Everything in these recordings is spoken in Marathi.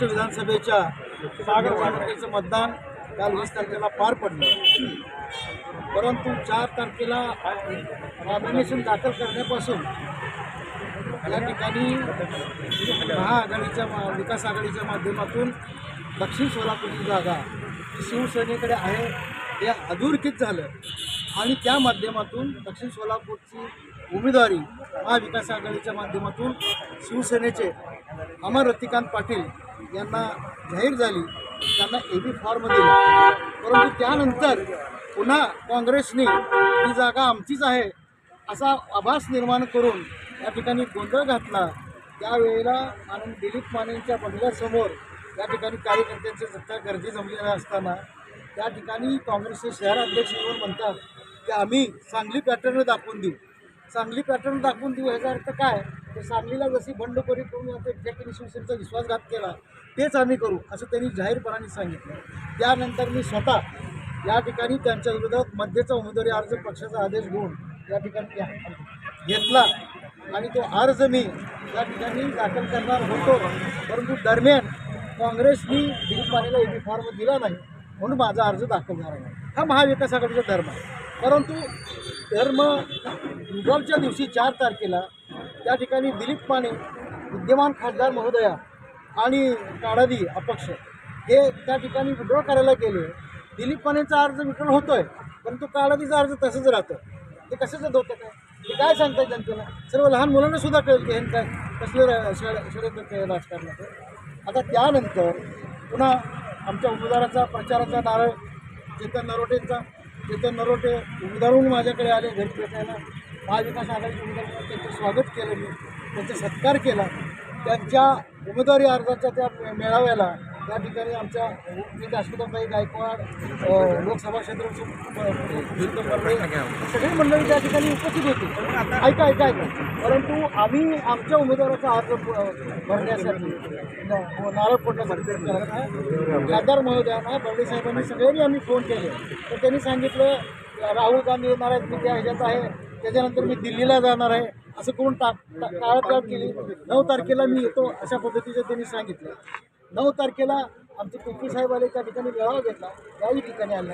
महाराष्ट्र विधानसभेच्या सागर निवडणुकीचं मतदान काल वीस तारखेला पार पडलं. परंतु चार तारखेला नॉमिनेशन दाखल करण्यापासून या ठिकाणी महाआघाडीच्या मा- विकास आघाडीच्या माध्यमातून दक्षिण सोलापूरची जागा शिवसेनेकडे आहे हे अधोरेखित झालं. आणि त्या माध्यमातून दक्षिण सोलापूरची उमेदवारी महाविकास आघाडीच्या माध्यमातून शिवसेनेचे अमर रतिकांत पाटील यांना जाहीर झाली. त्यांना ए बी फॉर्म दिला. परंतु त्यानंतर पुन्हा काँग्रेसने ही जागा आमचीच आहे असा आभास निर्माण करून या ठिकाणी गोंधळ घातला. त्यावेळेला आनंद दिलीप मानेंच्या बंगल्यासमोर या ठिकाणी कार्यकर्त्यांची सत्ता गर्दी जमलेल्या असताना त्या ठिकाणी काँग्रेसचे शहराध्यक्ष येऊन म्हणतात की आम्ही सांगली पॅटर्न दाखवून देऊ. सांगली पॅटर्न दाखवून देऊ ह्याचा अर्थ काय? तर सांगलीला जशी बंडखोरी करून आता ज्या शिवसेनेचा विश्वासघात केला तेच आम्ही करू असं त्यांनी जाहीरपणाने सांगितलं. त्यानंतर मी स्वतः या ठिकाणी त्यांच्या विरोधात मध्येचा उमेदवारी अर्ज पक्षाचा आदेश घेऊन या ठिकाणी घेतला. आणि तो अर्ज मी या ठिकाणी दाखल करणार होतो. परंतु दरम्यान काँग्रेसनी दिलीप मानेला एबी फॉर्म दिला नाही म्हणून माझा अर्ज दाखल झाला नाही. हा महाविकास आघाडीचा धर्म आहे. परंतु धर्म युगावच्या दिवशी चार तारखेला त्या ठिकाणी दिलीप माने विद्यमान खासदार महोदया आणि काडादी अपक्ष हे त्या ठिकाणी विड्रॉ करायला गेले. दिलीप मानेचा अर्ज विड्रॉ आहे परंतु काडादीचा अर्ज तसंच राहतं. ते कसंच धोतं काय ते काय सांगताय जनतेला? सर्व लहान मुलांना सुद्धा कळेल की हे काय कसलं रा- षडयंत्र केलं राजकारणाचं. आता त्यानंतर पुन्हा आमच्या उमेदवाराचा प्रचाराचा नारळ चेतन नरोटेंचा. चेतन नरोटे उमेदवारून माझ्याकडे आले घरी भेटायला. महाविकास आघाडीच्या उमेदवारांना त्यांचं स्वागत केलं मी त्यांचा सत्कार केला. त्यांच्या उमेदवारी अर्जाच्या त्या मेळाव्याला त्या ठिकाणी आमच्या उपनेते अश्वथबाई गायकवाड लोकसभा क्षेत्र सगळी मंडळी त्या ठिकाणी उपस्थित होती. ऐका ऐका ऐका. परंतु आम्ही आमच्या उमेदवाराचा अर्ज भरण्यासाठी हो, नारळ फोडण्यासाठी खासदार महोदयांना बर्डे साहेबांनी सगळ्यांनी आम्ही फोन केले. तर त्यांनी सांगितलं राहुल गांधी येणार आहेत मी त्या ह्याच्यात आहे. त्याच्यानंतर मी दिल्लीला जाणार आहे. असं करून टाक टाळाटाळ केली. नऊ तारखेला मी येतो अशा पद्धतीचं त्यांनी सांगितलं. नऊ तारखेला आमचे पिंपी साहेब आले त्या ठिकाणी मेळावा घेतला. त्याही ठिकाणी आला.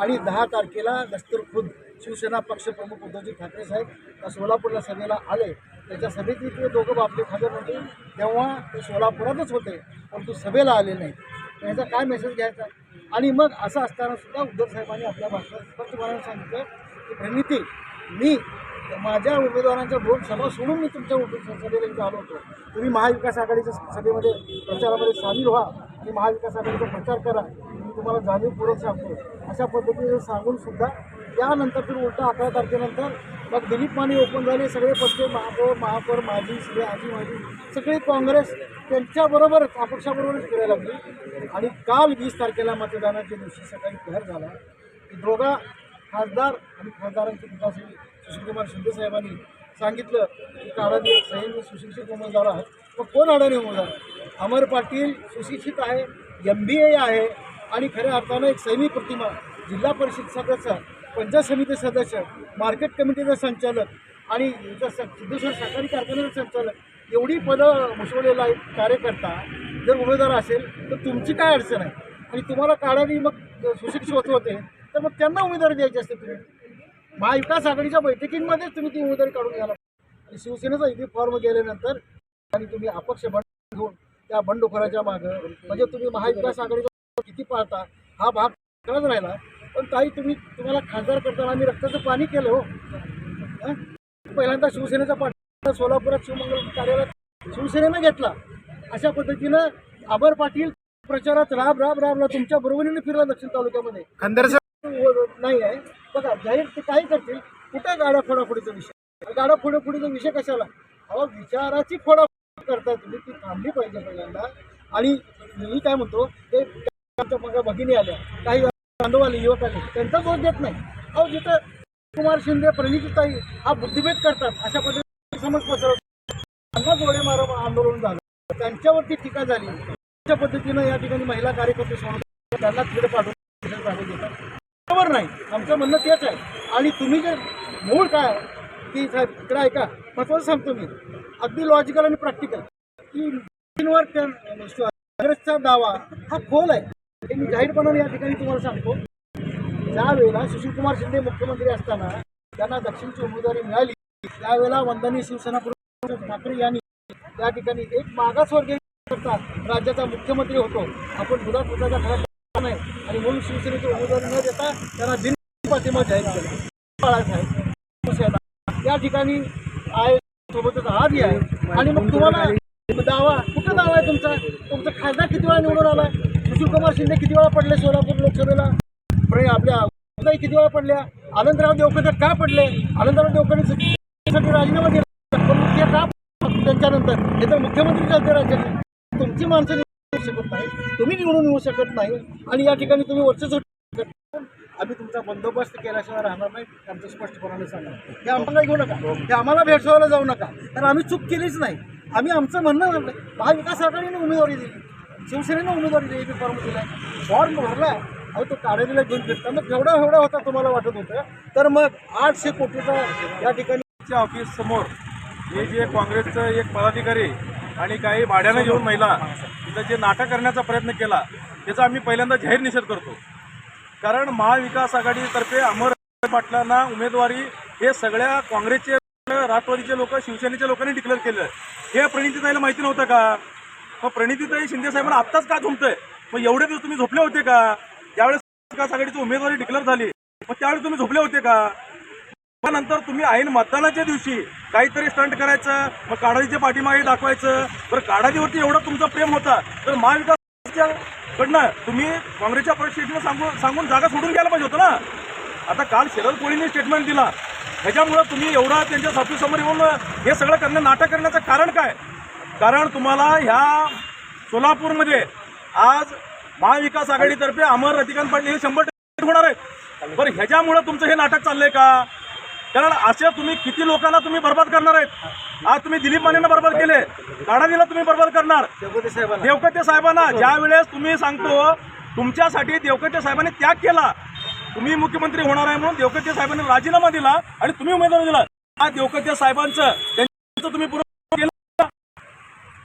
आणि दहा तारखेला दस्तर खुद शिवसेना पक्षप्रमुख उद्धवजी ठाकरे साहेब सोलापूरला सभेला आले. त्याच्या सभेत ते दोघं बापले खाजर होते तेव्हा ते सोलापुरातच होते परंतु सभेला आले नाही याचा काय मेसेज घ्यायचा? आणि मग असं असताना सुद्धा उद्धव साहेबांनी आपल्या भाषणात स्पष्टपणाने सांगितलं की प्रणिती मी माझ्या उमेदवारांच्या दोन सभा सोडून मी तुमच्या सभेला इथं आलो होतो. तुम्ही महाविकास आघाडीच्या सभेमध्ये प्रचारामध्ये सामील व्हा. आणि महाविकास आघाडीचा प्रचार करा. मी तुम्हाला जाणीवपूर्वक सांगतो. अशा पद्धतीने सांगून सुद्धा त्यानंतर फिर उलटा अकरा तारखेनंतर मग दिलीप माने ओपन झाले. सगळे पक्ष महापौर महापौर माजी सगळे आजी माजी सगळे काँग्रेस त्यांच्याबरोबरच अपक्षाबरोबरच फिरायला लागली. आणि काल वीस तारखेला मतदानाच्या दिवशी सकाळी प्रहार झाला. की दोघा खासदार आणि खासदारांचे पिताश्री सुशीलकुमार शिंदे साहेबांनी सांगितलं की काळादी सैन्य सुशिक्षित उमेदवार आहात. मग कोण अडाणी उमेदवार अमर पाटील सुशिक्षित आहे एम बी ए आहे आणि खऱ्या अर्थानं एक सैनिक प्रतिमा जिल्हा परिषद सदस्य पंचायत समिती सदस्य मार्केट कमिटीचा संचालक आणि इथं स- सिद्धेश्वर सहकारी कारखान्याचा संचालक एवढी पदं मुसवलेला एक कार्यकर्ता. जर उमेदवार असेल तर तुमची काय अडचण आहे? आणि तुम्हाला काढावी मग सुशिक्षित होत होते तर मग त्यांना उमेदवारी द्यायची असते तुम्ही. महाविकास आघाडीच्या बैठकींमध्येच तुम्ही ती उमेदवारी काढून घ्यायला आणि शिवसेनेचा इथे फॉर्म गेल्यानंतर आणि तुम्ही अपक्ष बंड घेऊन त्या बंडखोराच्या मागं म्हणजे तुम्ही महाविकास आघाडीचा किती पाळता हा भाग करत राहिला पण ताई तुम्ही तुम्हाला खासदार करताना आम्ही रक्ताचं पाणी केलं हो. पहिल्यांदा शिवसेनेचा पाठिंबा सोलापुरात शिवमंगल कार्यालयात शिवसेनेनं घेतला. अशा पद्धतीनं अमर पाटील प्रचारात राब राब राबला. तुमच्या बरोबरीने फिरला दक्षिण तालुक्यामध्ये. खंदर नाही आहे बघा जाहीर ते काही करतील कुठं गाड्या फोडाफोडीचा विषय? गाड्या फोडाफोडीचा विषय कशाला? अहो विचाराची फोडाफोड करताय तुम्ही ती थांबली पाहिजे पहिल्यांदा आणि मी काय म्हणतो ते आमच्या मग भगिनी आल्या काही बांधव आले युवक आले त्यांचा दोष देत नाही. अहो जिथं कुमार शिंदे प्रणितीताई हा बुद्धिभेद करतात अशा पद्धतीने समज पसरवतात. त्यांना जोडे मारा आंदोलन झालं. त्यांच्यावरती टीका झाली. अशा पद्धतीनं या ठिकाणी महिला कार्यकर्ते सोडून त्यांना तिकडे पाठवून जागे देतात बरोबर नाही. आमचं म्हणणं तेच आहे. आणि तुम्ही जे मूळ काय की साहेब इकडे ऐका. महत्वाचं सांगतो मी. अगदी लॉजिकल आणि प्रॅक्टिकल की काँग्रेसचा दावा हा खोल आहे. हे मी जाहीरपणाने या ठिकाणी तुम्हाला सांगतो. ज्या वेळेला सुशीलकुमार शिंदे मुख्यमंत्री असताना त्यांना दक्षिणची उमेदवारी मिळाली त्यावेळेला वंदनीय शिवसेना प्रमुख ठाकरे यांनी त्या ठिकाणी एक मागासवर्गीय राज्याचा मुख्यमंत्री होतो. आपण दुधा घरात नाही. आणि म्हणून शिवसेनेची उमेदवारी न देता त्यांना बिन पाठिंबा जाहीर केला. या ठिकाणी आहे सोबतच आजही आहे. आणि मग तुम्हाला दावा कुठं दावा आहे तुमचा? तुमचा खासदार किती वेळा निवडून आला सुशीलकुमार शिंदे किती वेळा पडले सोलापूर लोकसभेला? आपल्या उदय किती वेळा पडल्या? आनंदराव देवकर का पडले? आनंदराव देवकरांनी राजीनामा दिला. पण ते का? त्यांच्यानंतर. हे तर मुख्यमंत्री चालते राज्याचे तुमची माणसं येऊ शकत नाही. तुम्ही निवडून येऊ शकत नाही. आणि या ठिकाणी तुम्ही वर्चस्व आम्ही तुमचा बंदोबस्त केल्याशिवाय राहणार नाही आमचं स्पष्टपणाने सांगा हे आम्हाला घेऊ नका. हे आम्हाला भेटसावायला जाऊ नका. कारण आम्ही चूक केलीच नाही. आम्ही आमचं म्हणणं मानलं. महाविकास आघाडीने उमेदवारी दिली. शिवसेनेनं उमेदवारी दिली फॉर्म दिला फॉर्म भरला अहो तो काढलेला घेऊन फिरताना केवढा एवढा होता तुम्हाला वाटत होतं. तर मग आठशे कोटीचा या ठिकाणी ऑफिस समोर हे जे काँग्रेसचं एक पदाधिकारी आणि काही भाड्यानं घेऊन महिला तिथं जे नाटक करण्याचा प्रयत्न केला त्याचा आम्ही पहिल्यांदा जाहीर निषेध करतो. कारण महाविकास आघाडीतर्फे अमर पाटलांना उमेदवारी हे सगळ्या काँग्रेसचे राष्ट्रवादीचे लोक शिवसेनेच्या लोकांनी डिक्लेअर केलं. हे प्रणितीताईला माहिती नव्हतं का? मग प्रणितीताई शिंदे साहेबांना आत्ताच का झोमतंय मग एवढे दिवस तुम्ही झोपले होते का? त्यावेळेस विकास आघाडीची उमेदवारी डिक्लेअर झाली. मग त्यावेळी तुम्ही झोपले होते का? मग नंतर तुम्ही ऐन मतदानाच्या दिवशी काहीतरी स्टंट करायचं मग काढादीच्या पाठीमागे दाखवायचं. बरं काढाजीवरती एवढं तुमचा प्रेम होता तर महाविकासच्या कडनं तुम्ही काँग्रेसच्या परिस्थितीनं सांगून सांगून जागा सोडून घ्यायला पाहिजे होतं ना. आता काल शरद कोळीने स्टेटमेंट दिला. ह्याच्यामुळं तुम्ही एवढा त्यांच्या ऑफिससमोर येऊन हे सगळं करणं नाटक करण्याचं कारण काय? कारण तुम्हाला ह्या सोलापूरमध्ये आज महाविकास आघाडीतर्फे अमर रतिकांत पाटील हे शंभर टक्के होणार आहेत. बरं ह्याच्यामुळं तुमचं हे नाटक चाललंय का? कारण असे तुम्ही किती लोकांना तुम्ही बर्बाद करणार आहेत? आज तुम्ही दिलीप मानेंना बर्बाद केले. काढादीला तुम्ही बर्बाद करणार. देवकते साहेबांना. ज्या वेळेस तुम्ही सांगतो तुमच्यासाठी देवकते साहेबांनी त्याग केला. तुम्ही मुख्यमंत्री होणार आहे म्हणून देवकते साहेबांनी राजीनामा दिला आणि तुम्ही उमेदवार दिला. हा देवकते साहेबांचं त्यांचं तुम्ही पूर्ण केलं.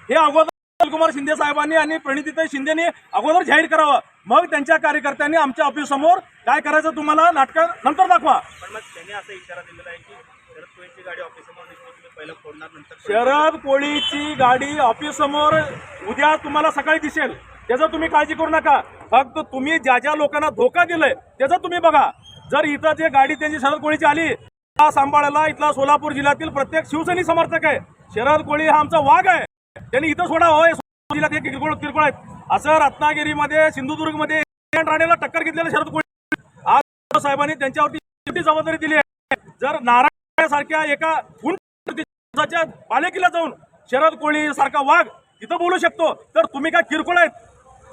हे अगोदर कुमार शिंदे साहेबांनी आणि प्रणितीताई शिंदेनी अगोदर जाहीर करावं. मग त्यांच्या कार्यकर्त्यांनी आमच्या ऑफिस समोर काय करायचं तुम्हाला नाटक नंतर दाखवा. पण मग त्यांनी असा इशारा दिलेला आहे की शरद कोळींची गाडी ऑफिसमोर दिसली तुम्ही पहिलं फोडणार नंतर शरद कोळीची गाडी ऑफिस समोर उद्या तुम्हाला सकाळी दिसेल. त्याचं तुम्ही काळजी करू नका. फक्त तुम्ही ज्या ज्या लोकांना धोका दिलाय त्याचं तुम्ही बघा. जर इथं जे गाडी त्यांची शरद कोळीची आली सांभाळायला इथला सोलापूर जिल्ह्यातील प्रत्येक शिवसैनिक समर्थक आहे. शरद कोळी हा आमचा वाघ आहे. त्यांनी इथं सोडा होय सोलापूर जिल्ह्यात हे किरकोळ किरकोळ आहेत. असं रत्नागिरीमध्ये सिंधुदुर्गमध्ये राणेला टक्कर घेतलेलं शरद कोळी आज साहेबांनी त्यांच्यावरती जबाबदारी दिली आहे. जर नारायण सारख्या एका गुंडाच्या पालिकेला जाऊन शरद कोळी सारखा वाघ तिथं बोलू शकतो तर तुम्ही काय किरकोळ आहेत?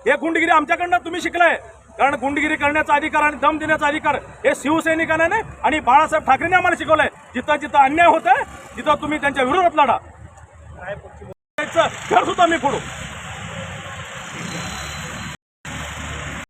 हे गुंडगिरी आमच्याकडनं तुम्ही शिकलाय. कारण गुंडगिरी करण्याचा अधिकार आणि दम देण्याचा अधिकार हे शिवसैनिकांना आणि बाळासाहेब ठाकरेंनी आम्हाला शिकवलंय. जिथं जिथं अन्याय होत आहे तिथं तुम्ही त्यांच्या विरोधात लढा. घर सुद्धा मी फोडू.